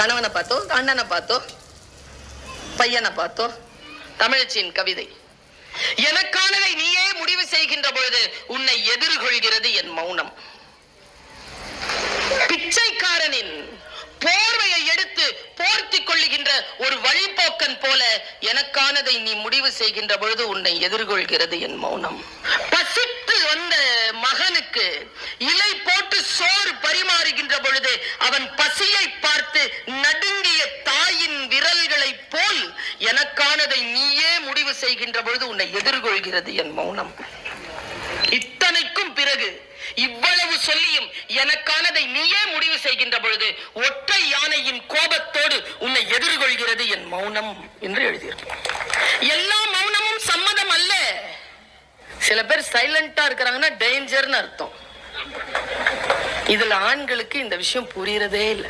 கணவனை பார்த்தோம் அண்ணனை பார்த்தோம் பையனை பார்த்தோம் தமிழச்சியின் கவிதை. எனக்கானதை நீயே முடிவு செய்கின்ற பொழுது உன்னை எதிர்கொள்கிறது என் மௌனம். பிச்சைக்காரனின் போர்வையை எடுத்து போர்த்திக் கொள்ளுகின்ற ஒரு வழிபோக்கன் போல எனக்கானதை நீ முடிவு செய்கின்ற பொழுது உன்னை எதிர்கொள்கிறது என் மௌனம். பசித்து வந்த மகனுக்கு இலை போட்டு சோறு பரிமாறுகின்ற பொழுது அவன் பசியை பார்த்து எனக்கானதை நீயே முடிவு செய்கின்ற பொழுது உன்னை எதிர்கொள்கிறது என் மௌனம். இத்தனைக்கும் பிறகு இவ்வளவு சொல்லியும் எனக்கானதை நீயே முடிவு செய்கின்ற பொழுது ஒற்றை யானையின் கோபத்தோடு உன்னை எதிர்கொள்கிறது என் மௌனம் என்று எழுதியிருக்கிறார் எல்லா மௌனமும் சம்மதம் அல்ல. சில பேர் சைலண்டா இருக்கிறாங்கன்னா டேஞ்சர்னு அர்த்தம். இதுல ஆண்களுக்கு இந்த விஷயம் புரியறதே இல்லை.